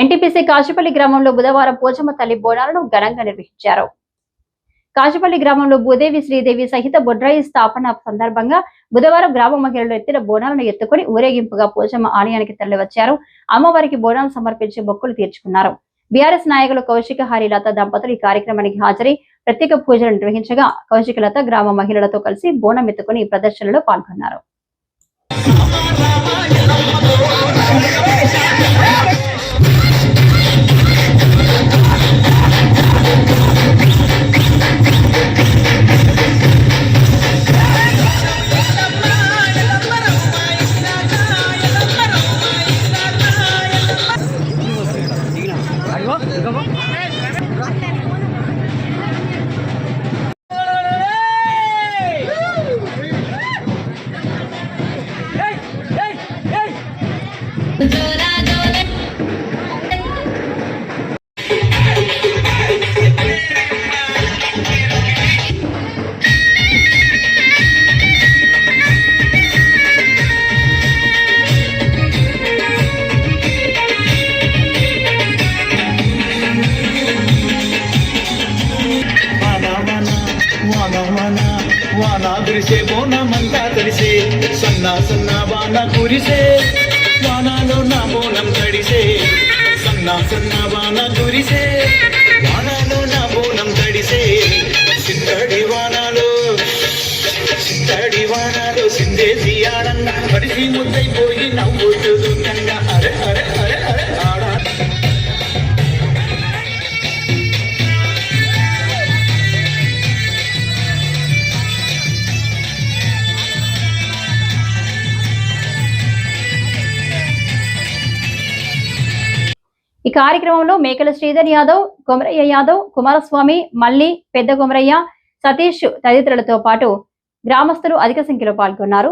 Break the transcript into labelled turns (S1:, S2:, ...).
S1: NTPC Kashipalli గ్రామంలో బుధవారం పోచమ్మ తల్లి బోనాలను ఘనంగా నిర్వహించారు. కాశీపల్లి గ్రామంలో భూదేవి శ్రీదేవి సహిత బొడ్రాయి స్థాపన సందర్భంగా బుధవారం గ్రామ మహిళలు ఎత్తిన బోనాలను ఎత్తుకొని ఊరేగింపుగా పోచమ్మ ఆలయానికి తరలివచ్చారు. అమ్మవారికి బోనాలు సమర్పించి మొక్కులు తీర్చుకున్నారు. బీఆర్ఎస్ నాయకులు కౌశిక హరిలత దంపతులు ఈ కార్యక్రమానికి హాజరై ప్రత్యేక పూజలు నిర్వహించగా కౌశికలత గ్రామ మహిళలతో కలిసి బోనం ఎత్తుకొని ప్రదర్శనలో పాల్గొన్నారు.
S2: వాన వాన వాన వాన వాన కురిసే బోనమంతా తడిసే సన్న సన్న వాన కురిసే వానలో నా బోనం తడిసే సన్న సన్న వాన కురిసే. వానలో నా బోనం తడిసే సిద్ధడి వానలో సిద్ధడి వానలో సిందేసి ఆడన్న పడిసి ముద్దైపోయి నవ్వుతుంది
S1: ఈ కార్యక్రమంలో మేకల శ్రీధర్ యాదవ్ కొమరయ్య యాదవ్ కుమారస్వామి మల్లి పెద్ద కొమరయ్య సతీష్ తదితరులతో పాటు గ్రామస్తులు అధిక సంఖ్యలో పాల్గొన్నారు.